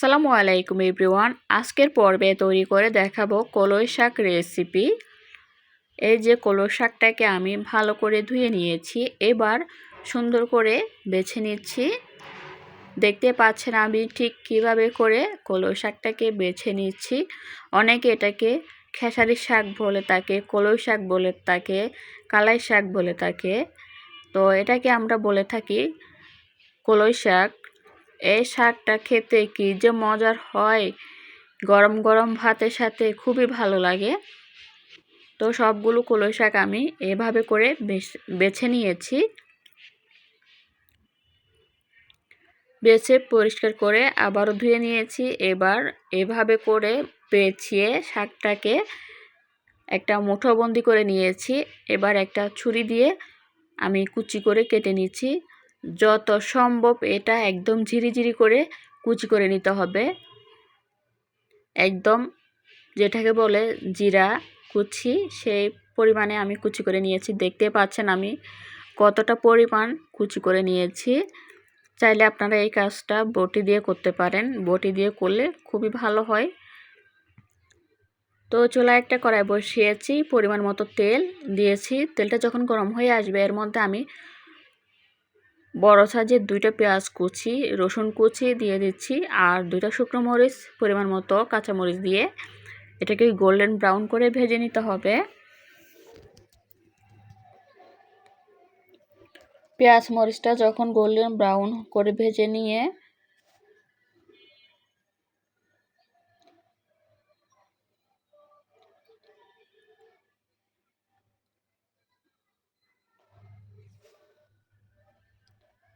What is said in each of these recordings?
আসসালামু আলাইকুম এভরিওয়ান। আজকের পর্বে তৈরি করে দেখাবো কলই শাক রেসিপি। এই যে কলই শাকটাকে আমি ভালো করে ধুয়ে নিয়েছি, এবার সুন্দর করে বেছে নিচ্ছি। দেখতে পাচ্ছেন আমি ঠিক কীভাবে করে কলই শাকটাকে বেছে নিচ্ছি। অনেকে এটাকে খেসারি শাক বলে তাকে কলই শাক বলে তাকে কালাই শাক বলে তাকে তো এটাকে আমরা বলে থাকি কলই শাক। এই শাকটা খেতে কি যে মজার হয়? গরম গরম ভাতের সাথে খুবই ভালো লাগে। তো সবগুলো কলই শাক আমি এভাবে করে বেছে নিয়েছি। বেছে পরিষ্কার করে আবারও ধুয়ে নিয়েছি। এবার এভাবে করে পেঁচিয়ে শাকটাকে একটা মুঠোবন্দি করে নিয়েছি। এবার একটা ছুরি দিয়ে আমি কুচি করে কেটে নিচ্ছি। যত সম্ভব এটা একদম ঝিরিঝিরি করে কুচি করে নিতে হবে। একদম যেটাকে বলে জিরা কুচি, সেই পরিমাণে আমি কুচি করে নিয়েছি। দেখতে পাচ্ছেন আমি কতটা পরিমাণ কুচি করে নিয়েছি। চাইলে আপনারা এই কাজটা বটি দিয়ে করতে পারেন। বটি দিয়ে করলে খুবই ভালো হয়। তো চুলা একটা কড়াই বসিয়েছি, পরিমাণ মতো তেল দিয়েছি। তেলটা যখন গরম হয়ে আসবে, এর মধ্যে আমি বড় সাইজের দুইটা পেঁয়াজ কুচি, রসুন কুচি দিয়ে দিচ্ছি আর দুইটা শুকনো মরিচ, পরিমাণ মতো কাঁচামরিচ দিয়ে। এটাকে গোল্ডেন ব্রাউন করে ভেজে নিতে হবে। পেঁয়াজ মরিচটা যখন গোল্ডেন ব্রাউন করে ভেজে নিয়ে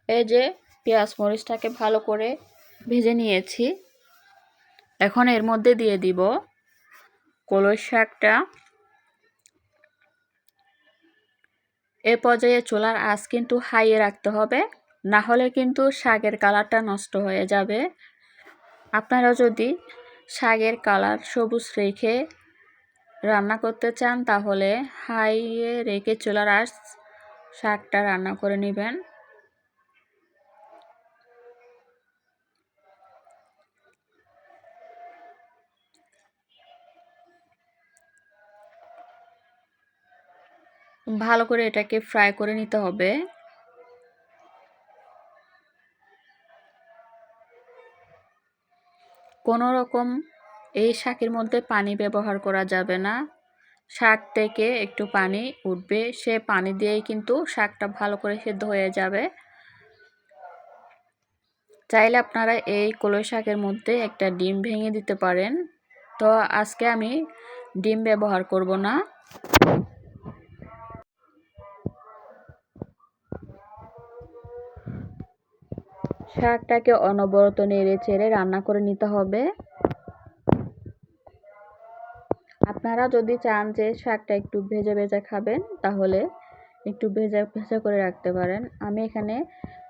এই যে পেঁয়াজ মরিচটাকে ভালো করে ভেজে নিয়েছি। এখন এর মধ্যে দিয়ে দিব কলই শাকটা। এ পর্যায়ে চুলার আঁচ কিন্তু হাইয়ে রাখতে হবে, না হলে কিন্তু শাকের কালারটা নষ্ট হয়ে যাবে। আপনারা যদি শাকের কালার সবুজ রেখে রান্না করতে চান, তাহলে হাইয়ে রেখে চুলার আঁচ শাকটা রান্না করে নেবেন। ভালো করে এটাকে ফ্রাই করে নিতে হবে। কোনো রকম এই শাকের মধ্যে পানি ব্যবহার করা যাবে না। শাক থেকে একটু পানি উঠবে, সে পানি দিয়েই কিন্তু শাকটা ভালো করে সেদ্ধ হয়ে যাবে। চাইলে আপনারা এই কলই শাকের মধ্যে একটা ডিম ভেঙে দিতে পারেন। তো আজকে আমি ডিম ব্যবহার করব না। শাকটাকে অনবরত নেড়ে চেড়ে রান্না করে নিতে হবে। আপনারা যদি চান যে শাকটা একটু ভেজে ভেজে খাবেন, তাহলে একটু ভেজা ভেজা করে রাখতে পারেন। আমি এখানে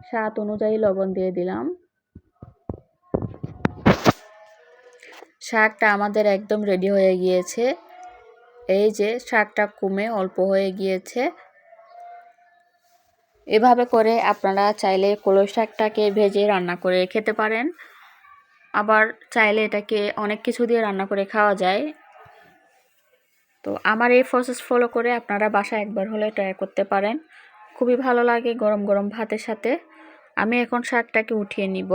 স্বাদ অনুযায়ী লবণ দিয়ে দিলাম। শাকটা আমাদের একদম রেডি হয়ে গিয়েছে। এই যে শাকটা কমে অল্প হয়ে গিয়েছে। এভাবে করে আপনারা চাইলে কলই শাকটাকে ভেজে রান্না করে খেতে পারেন। আবার চাইলে এটাকে অনেক কিছু দিয়ে রান্না করে খাওয়া যায়। তো আমার এই প্রসেস ফলো করে আপনারা বাসা একবার হলে ট্রাই করতে পারেন। খুবই ভালো লাগে গরম গরম ভাতের সাথে। আমি এখন শাকটাকে উঠিয়ে নিব।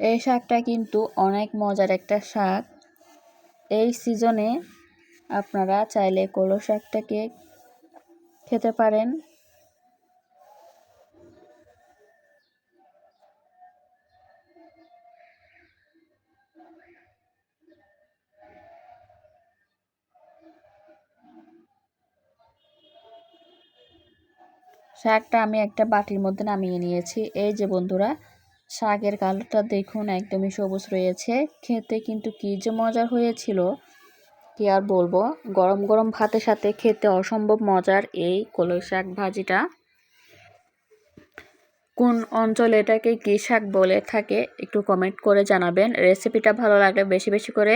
এই শাকটা কিন্তু অনেক মজার একটা শাক। এই সিজনে আপনারা চাইলে কলো শাকটাকে খেতে পারেন। শাকটা আমি একটা বাটির মধ্যে নামিয়ে নিয়েছি। এই যে বন্ধুরা শাকের কালারটা দেখুন, একদমই সবুজ রয়েছে। খেতে কিন্তু কী যে মজার হয়েছিল, কি আর বলব? গরম গরম ভাতের সাথে খেতে অসম্ভব মজার এই কলই শাক ভাজিটা। কোন অঞ্চলে এটাকে কী শাক বলে থাকে একটু কমেন্ট করে জানাবেন। রেসিপিটা ভালো লাগলে বেশি বেশি করে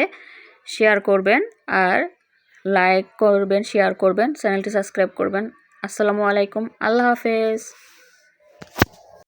শেয়ার করবেন আর লাইক করবেন শেয়ার করবেন, চ্যানেলটি সাবস্ক্রাইব করবেন। আসসালামু আলাইকুম, আল্লাহ হাফেজ।